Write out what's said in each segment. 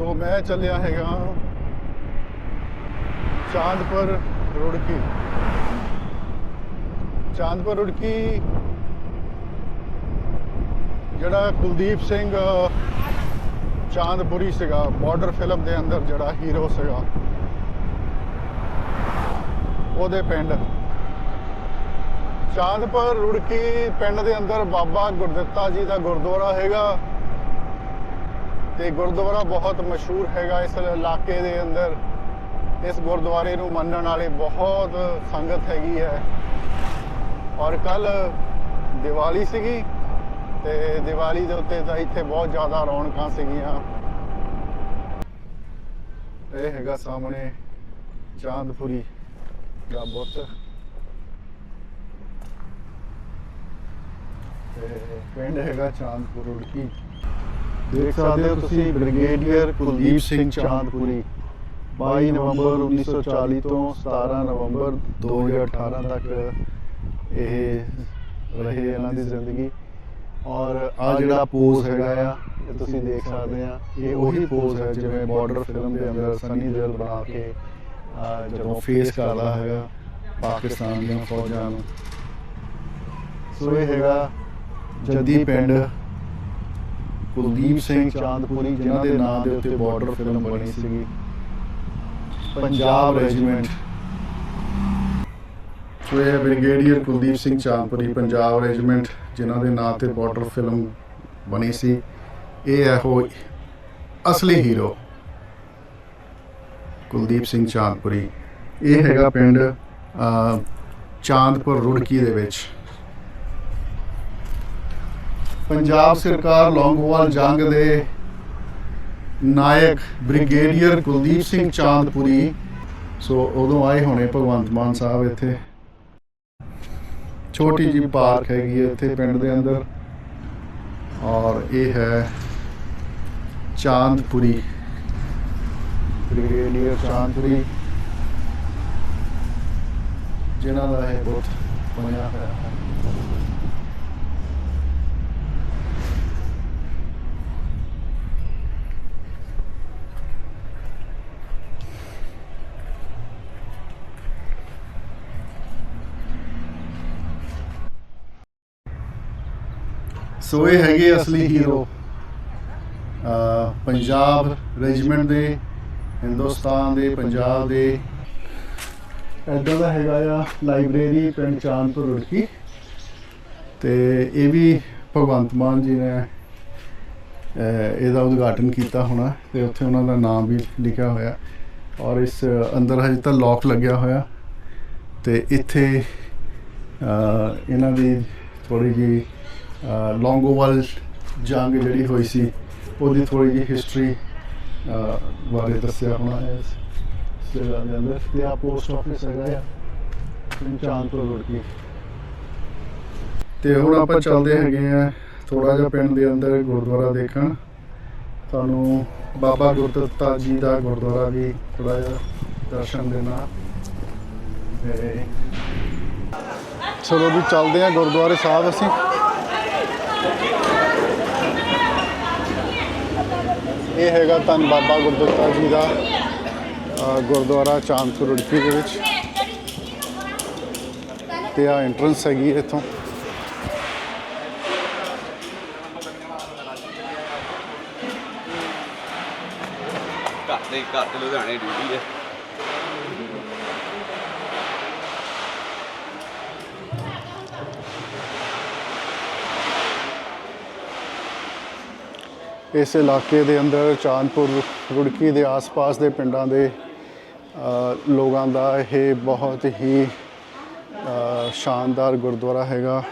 ਸੋ ਮੈਂ ਚੱਲਿਆ ਹੈਗਾ ਚਾਂਦਪੁਰ ਰੁੜਕੀ। ਚਾਂਦਪੁਰ ਰੁੜਕੀ, ਜਿਹੜਾ ਕੁਲਦੀਪ ਸਿੰਘ, ਚਾਂਦਪੁਰੀ ਸੀਗਾ ਬਾਰਡਰ ਫਿਲਮ ਦੇ ਅੰਦਰ ਜਿਹੜਾ ਹੀਰੋ ਸੀਗਾ। ਉਹਦੇ ਪਿੰਡ। ਚਾਂਦਪੁਰ ਰੁੜਕੀ ਪਿੰਡ ਦੇ ਅੰਦਰ ਬਾਬਾ ਗੁਰਦਿੱਤਾ ਜੀ ਦਾ ਗੁਰਦੁਆਰਾ ਹੈਗਾ। ਤੇ ਗੁਰਦੁਆਰਾ ਬਹੁਤ ਮਸ਼ਹੂਰ ਹੈਗਾ ਇਸ ਇਲਾਕੇ ਦੇ ਅੰਦਰ। ਇਸ ਗੁਰਦੁਆਰੇ ਨੂੰ ਮੰਨਣ ਵਾਲੇ ਬਹੁਤ ਸੰਗਤ ਹੈਗੀ ਹੈ। ਔਰ ਕੱਲ ਦੀਵਾਲੀ ਸੀਗੀ ਤੇ ਦੀਵਾਲੀ ਦੇ ਉੱਤੇ ਤਾਂ ਇੱਥੇ ਬਹੁਤ ਜ਼ਿਆਦਾ ਰੌਣਕਾਂ ਸੀਗੀਆਂ। ਇਹ ਹੈਗਾ ਸਾਹਮਣੇ ਚਾਂਦਪੁਰੀ ਦਾ ਬੁੱਤ। ਤੇ ਪਿੰਡ ਹੈਗਾ ਚਾਂਦਪੁਰ ਰੁੜਕੀ ਦੇਖ ਸਕਦੇ ਹੋ ਤੁਸੀਂ ਬ੍ਰਿਗੇਡੀਅਰ ਕੁਲਦੀਪ ਸਿੰਘ ਚਾਂਦਪੁਰੀ। 22 ਨਵੰਬਰ 1940 ਤੋਂ 17 ਨਵੰਬਰ 2018 ਤੱਕ ਇਹ ਰਹੇ ਇਹਨਾਂ ਦੀ ਜ਼ਿੰਦਗੀ। ਔਰ ਆ ਜਿਹੜਾ ਪੋਜ਼ ਹੈਗਾ ਆ ਇਹ ਤੁਸੀਂ ਦੇਖ ਸਕਦੇ ਆ ਇਹ ਉਹੀ ਪੋਜ਼ ਹੈ ਜਿਵੇਂ ਬਾਰਡਰ ਫਿਲਮ ਦੇ ਅੰਦਰ ਸਨੀ ਦਿਓਲ ਬਣਾ ਕੇ ਜਦੋਂ ਫੇਸ ਕਰਦਾ ਹੈਗਾ ਪਾਕਿਸਤਾਨ ਦੀਆਂ ਫੌਜਾਂ ਨੂੰ। ਸੋ ਇਹ ਹੈਗਾ ਜੱਦੀ ਪਿੰਡ ਕੁਲਦੀਪ ਸਿੰਘ ਚਾਂਦਪੁਰੀ ਜਿਨ੍ਹਾਂ ਦੇ ਨਾਮ ਦੇ ਉੱਤੇ ਬਾਰਡਰ ਫਿਲਮ ਬਣੀ ਸੀਗੀ। ਪੰਜਾਬ ਰੈਜੀਮੈਂਟ ਸੋ ਇਹ ਬ੍ਰਿਗੇਡੀਅਰ ਕੁਲਦੀਪ ਸਿੰਘ ਚਾਂਦਪੁਰੀ ਪੰਜਾਬ ਰੈਜੀਮੈਂਟ ਜਿਨ੍ਹਾਂ ਦੇ ਨਾਂ ਤੇ ਬਾਰਡਰ ਫਿਲਮ ਬਣੀ ਸੀ। ਇਹ ਹੈ ਉਹ ਅਸਲੀ ਹੀਰੋ ਕੁਲਦੀਪ ਸਿੰਘ ਚਾਂਦਪੁਰੀ। ਇਹ ਹੈਗਾ ਪਿੰਡ ਅਹ, ਚਾਂਦਪੁਰ ਰੁੜਕੀ ਦੇ ਵਿੱਚ। ਪੰਜਾਬ ਸਰਕਾਰ ਲੌਂਗੋਵਾਲ ਜੰਗ ਦੇ ਨਾਇਕ ਬ੍ਰਿਗੇਡੀਅਰ ਕੁਲਦੀਪ ਸਿੰਘ ਚਾਂਦਪੁਰੀ। ਸੋ ਉਦੋਂ ਆਏ ਹੋਣੇ ਭਗਵੰਤ ਮਾਨ ਸਾਹਿਬ ਇੱਥੇ। ਛੋਟੀ ਜਿਹੀ ਪਾਰਕ ਹੈਗੀ ਹੈ ਇੱਥੇ ਪਿੰਡ ਦੇ ਅੰਦਰ। ਔਰ ਇਹ ਹੈ ਚਾਂਦਪੁਰੀ। ਬ੍ਰਿਗੇਡੀਅਰ ਚਾਂਦਪੁਰੀ। ਜਿਨ੍ਹਾਂ ਦਾ ਇਹ ਬਹੁਤ ਬਣਿਆ ਹੋਇਆ ਹੈ। ਸੋ ਇਹ ਹੈਗੇ ਅਸਲੀ ਹੀਰੋ। ਪੰਜਾਬ ਰੈਜੀਮੈਂਟ ਦੇ, ਹਿੰਦੁਸਤਾਨ ਦੇ, ਪੰਜਾਬ ਦੇ। ਇੱਦਾਂ ਦਾ ਹੈਗਾ ਆ ਲਾਇਬ੍ਰੇਰੀ ਪਿੰਡ ਚਾਂਦਪੁਰ ਰੁੜਕੀ। ਤੇ ਇਹ ਵੀ ਭਗਵੰਤ ਮਾਨ ਜੀ ਨੇ ਇਹਦਾ ਉਦਘਾਟਨ ਕੀਤਾ ਹੋਣਾ ਤੇ ਉੱਥੇ ਉਹਨਾਂ ਦਾ ਨਾਮ ਵੀ ਲਿਖਿਆ ਹੋਇਆ। ਔਰ ਇਸ ਅੰਦਰ ਹਜੇ ਤਾਂ ਲੌਕ ਲੱਗਿਆ ਹੋਇਆ। ਤੇ ਇੱਥੇ ਇਹਨਾਂ ਦੀ ਥੋੜੀ ਜੀ ਲੌਂਗੋਵਾਲ ਜੰਗ ਜਿਹੜੀ ਹੋਈ ਸੀ, ਉਹਦੀ ਥੋੜੀ ਜਿਹੀ ਹਿਸਟਰੀ ਬਾਰੇ ਦੱਸਿਆ ਹੋਣਾ ਹੈ ਇਸ ਦੇ ਅੰਦਰ। ਤੇ ਆ ਪੋਸਟ ਆਫਿਸ ਹੈਗਾ ਆ ਚਾਂਦਪੁਰ ਰੋਡ ਕੀ ਤੇ ਹੁਣ ਆਪਾਂ ਚੱਲਦੇ ਹੈਗੇ ਆ ਥੋੜਾ ਜਿਹਾ ਪਿੰਡ ਦੇ ਅੰਦਰ, ਗੁਰਦੁਆਰਾ ਦੇਖਣ। ਤੁਹਾਨੂੰ ਬਾਬਾ ਗੁਰਦੱਤਾ ਜੀ ਦਾ ਗੁਰਦੁਆਰਾ ਵੀ ਥੋੜਾ ਜਿਹਾ ਦਰਸ਼ਨ ਦੇਣਾ ਤੇ ਚਲੋ ਵੀ ਚੱਲਦੇ ਆ ਗੁਰਦੁਆਰੇ ਸਾਹਿਬ ਅਸੀਂ। ਇਹ ਹੈਗਾ ਧੰਨ ਬਾਬਾ ਗੁਰਦੱਤਾ ਜੀ ਦਾ ਗੁਰਦੁਆਰਾ ਚਾਂਦਪੁਰ ਰੁੜਕੀ ਦੇ ਵਿੱਚ। ਤੇ ਆ ਐਂਟਰੈਂਸ ਹੈਗੀ ਇੱਥੋਂ। ਘਰ ਦੇ ਘਰ ਤੇ ਲੁਧਿਆਣੇ ਡਿਊਟੀ ਹੈ। ਇਸ ਇਲਾਕੇ ਦੇ ਅੰਦਰ ਚਾਂਦਪੁਰ, ਰੁੜਕੀ ਦੇ ਆਸ-ਪਾਸ ਦੇ ਪਿੰਡਾਂ ਦੇ ਲੋਕਾਂ ਦਾ ਇਹ ਬਹੁਤ ਹੀ ਸ਼ਾਨਦਾਰ ਗੁਰਦੁਆਰਾ ਹੈਗਾ।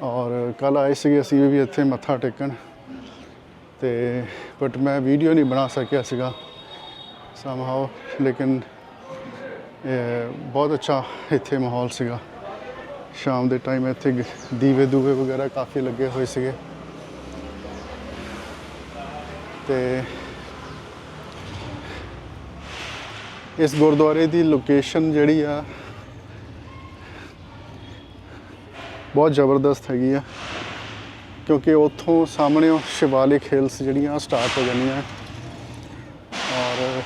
ਔਰ ਕੱਲ ਆਏ ਸੀਗੇ ਅਸੀਂ ਵੀ ਇੱਥੇ ਮੱਥਾ ਟੇਕਣ ਤੇ ਬਟ ਮੈਂ ਵੀਡੀਓ ਨਹੀਂ ਬਣਾ ਸਕਿਆ ਸੀਗਾ। ਸਮਹਾਉ ਲੇਕਿਨ ਬਹੁਤ ਅੱਛਾ ਇੱਥੇ ਮਾਹੌਲ ਸੀਗਾ। ਸ਼ਾਮ ਦੇ ਟਾਈਮ ਇੱਥੇ ਗ- ਦੀਵੇ ਦੂਵੇ ਵਗੈਰਾ ਕਾਫੀ ਲੱਗੇ ਹੋਏ ਸੀਗੇ। ਤੇ ਇਸ ਗੁਰਦੁਆਰੇ ਦੀ ਲੋਕੇਸ਼ਨ ਜਿਹੜੀ ਆ, ਬਹੁਤ ਜ਼ਬਰਦਸਤ ਹੈਗੀ ਆ, ਕਿਉਂਕਿ ਉੱਥੋਂ ਸਾਹਮਣੇ ਉਹ ਸ਼ਿਵਾਲਿਕ ਹਿਲਸ ਜਿਹੜੀਆਂ ਸਟਾਰਟ ਹੋ ਜਾਂਦੀਆਂ ਔਰ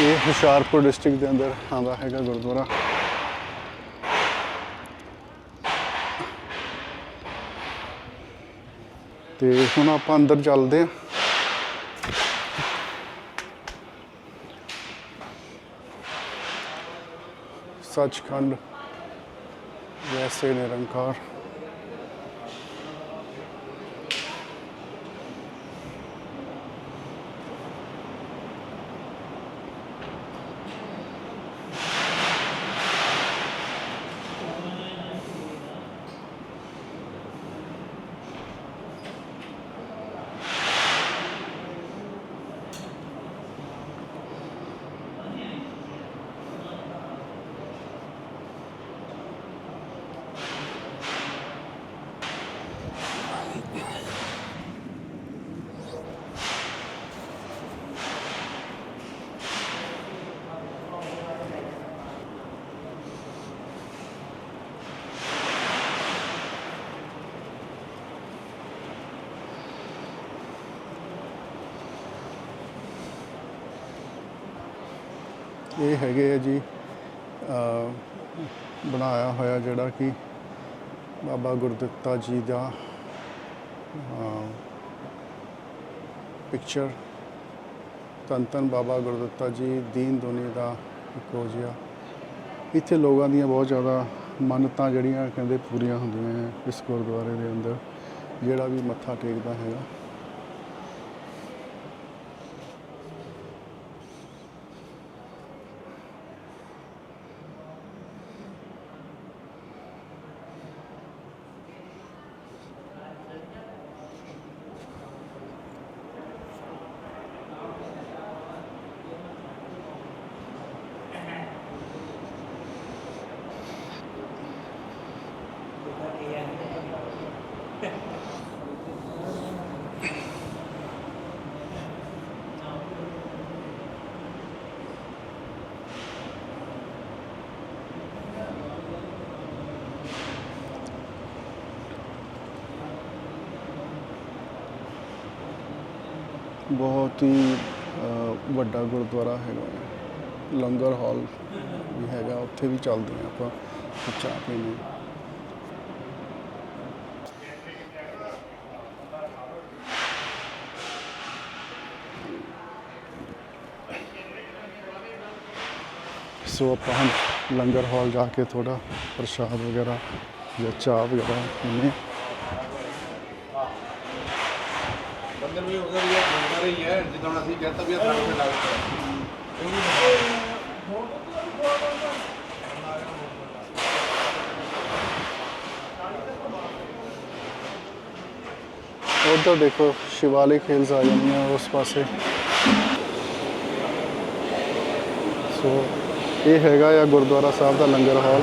ਇਹ ਹੁਸ਼ਿਆਰਪੁਰ ਡਿਸਟ੍ਰਿਕਟ ਦੇ ਅੰਦਰ ਆਉਂਦਾ ਹੈਗਾ ਗੁਰਦੁਆਰਾ। ਤੇ ਹੁਣ ਆਪਾਂ ਅੰਦਰ ਚੱਲਦੇ ਹਾਂ। ਸੱਚਖੰਡ ਵੈਸੇ ਨਿਰੰਕਾਰ। ਇਹ ਹੈਗੇ ਆ ਜੀ ਬਣਾਇਆ ਹੋਇਆ ਜਿਹੜਾ ਕਿ ਬਾਬਾ ਗੁਰਦਿੱਤਾ ਜੀ ਦਾ ਪਿਕਚਰ ਧੰਨ ਧੰਨ ਬਾਬਾ ਗੁਰਦਿੱਤਾ ਜੀ, ਦੀਨ ਦੁਨੀਆ ਦਾ ਕੋਜਿਆ ਇੱਥੇ ਲੋਕਾਂ ਦੀਆਂ ਬਹੁਤ ਜ਼ਿਆਦਾ ਮੰਨਤਾਂ ਜਿਹੜੀਆਂ ਕਹਿੰਦੇ ਪੂਰੀਆਂ ਹੁੰਦੀਆਂ ਹੈ ਇਸ ਗੁਰਦੁਆਰੇ ਦੇ ਅੰਦਰ, ਜਿਹੜਾ ਵੀ ਮੱਥਾ ਟੇਕਦਾ ਹੈਗਾ। ਬਹੁਤ ਹੀ ਵੱਡਾ ਗੁਰਦੁਆਰਾ ਹੈਗਾ ਹੈ। ਲੰਗਰ ਹਾਲ ਵੀ ਹੈਗਾ, ਉੱਥੇ ਵੀ ਚੱਲਦੇ ਹਾਂ ਆਪਾਂ ਚਾਹ ਪੀਣੇ ਸੋ ਆਪਾਂ ਹੁਣ ਲੰਗਰ ਹਾਲ ਜਾ ਕੇ ਥੋੜਾ ਪ੍ਰਸ਼ਾਦ ਵਗੈਰਾ ਜਾਂ ਚਾਹ ਵਗੈਰਾ ਪੀਣੇ ਬੰਦਰ ਵੀ ਉਧਰ ਹੀ ਹੈ ਹੈ ਜਿੱਦਾਂ ਅਸੀਂ ਕਹਿੰਦਾ ਵੀ ਥਾਂ ਤੇ ਲੱਗਦਾ ਉਧਰ ਦੇਖੋ, ਸ਼ਿਵਾਲਿਕ ਹਿਲਸ ਆ ਜਾਂਦੀਆਂ ਉਸ ਪਾਸੇ। ਸੋ ਇਹ ਹੈਗਾ ਆ ਗੁਰਦੁਆਰਾ ਸਾਹਿਬ ਦਾ ਲੰਗਰ ਹਾਲ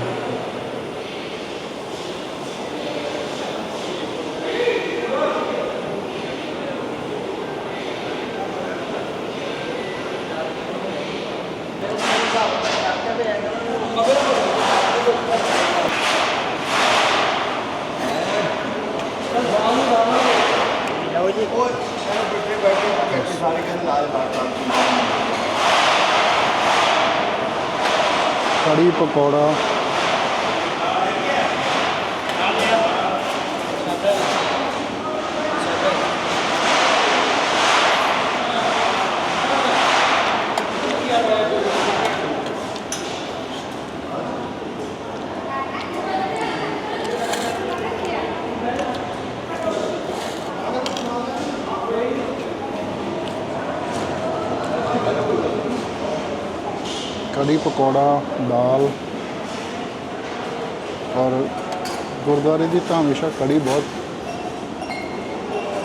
ਲਓ ਜੀ ਉਹ ਬੈਠੇ ਬੈਠੇ ਸਾਰੇ ਕਹਿੰਦੇ ਨਾਲ ਬਾਤਾਂ ਕੜੀ ਪਕੌੜਾ। ਪਕੌੜਾ, ਦਾਲ ਔਰ ਗੁਰਦੁਆਰੇ ਦੀ ਤਾਂ ਹਮੇਸ਼ਾ ਕੜੀ ਬਹੁਤ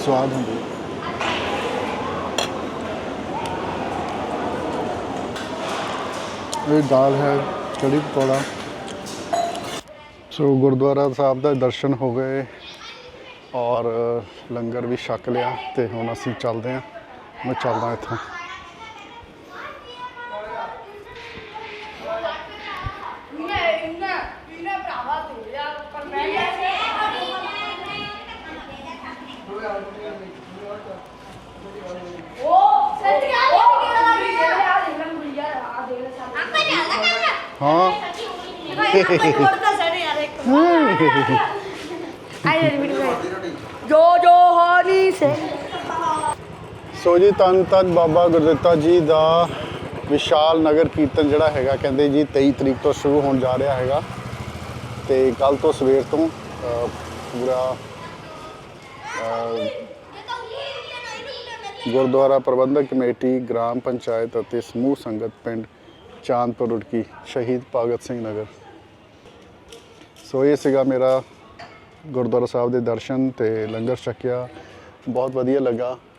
ਸਵਾਦ ਹੁੰਦੀ ਹੈ। ਇਹ ਦਾਲ ਹੈ, ਕੜੀ ਪਕੌੜਾ। ਸੋ ਗੁਰਦੁਆਰਾ ਸਾਹਿਬ ਦਾ ਦਰਸ਼ਨ ਹੋ ਗਏ ਔਰ ਲੰਗਰ ਵੀ ਛਕ ਲਿਆ ਤੇ ਹੁਣ ਅਸੀਂ ਚੱਲਦੇ ਹਾਂ। ਮੈਂ ਚੱਲਦਾ ਇੱਥੋਂ। ਹਾਂ ਜੋ ਜੋ ਹੋਣੀ ਸੇ ਸੋ ਜੀ ਤਨ ਧੰਨ ਬਾਬਾ ਗੁਰਦਿੱਤਾ ਜੀ ਦਾ ਵਿਸ਼ਾਲ ਨਗਰ ਕੀਰਤਨ ਜਿਹੜਾ ਹੈਗਾ ਕਹਿੰਦੇ ਜੀ 23 ਤਰੀਕ ਤੋਂ ਸ਼ੁਰੂ ਹੋਣ ਜਾ ਰਿਹਾ ਹੈਗਾ। ਤੇ ਕੱਲ ਤੋਂ ਸਵੇਰ ਤੋਂ ਅ, ਪੂਰਾ ਅ, ਗੁਰਦੁਆਰਾ ਪ੍ਰਬੰਧਕ ਕਮੇਟੀ ਗ੍ਰਾਮ ਪੰਚਾਇਤ ਅਤੇ ਸਮੂਹ ਸੰਗਤ ਪਿੰਡ ਚਾਂਦਪੁਰ ਰੁੜਕੀ ਸ਼ਹੀਦ ਭਗਤ ਸਿੰਘ ਨਗਰ ਸੋ ਇਹ ਸੀਗਾ ਮੇਰਾ ਗੁਰਦੁਆਰਾ ਸਾਹਿਬ ਦੇ ਦਰਸ਼ਨ ਤੇ ਲੰਗਰ ਛਕਿਆ ਬਹੁਤ ਵਧੀਆ ਲੱਗਾ